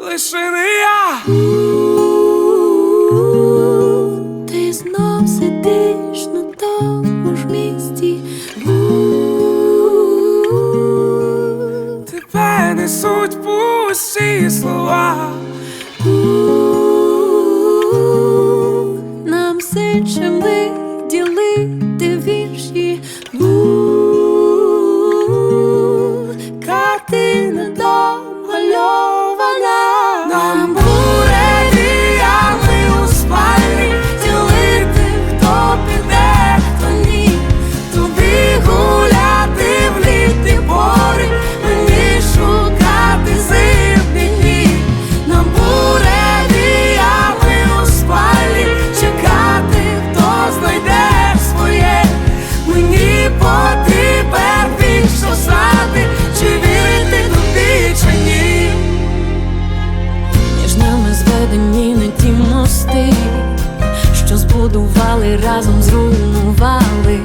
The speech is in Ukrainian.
лише не я. Ти знов сидиш на тому ж місці. Тебе несуть пусті слова. Складені не ті мости, що збудували, разом зруйнували.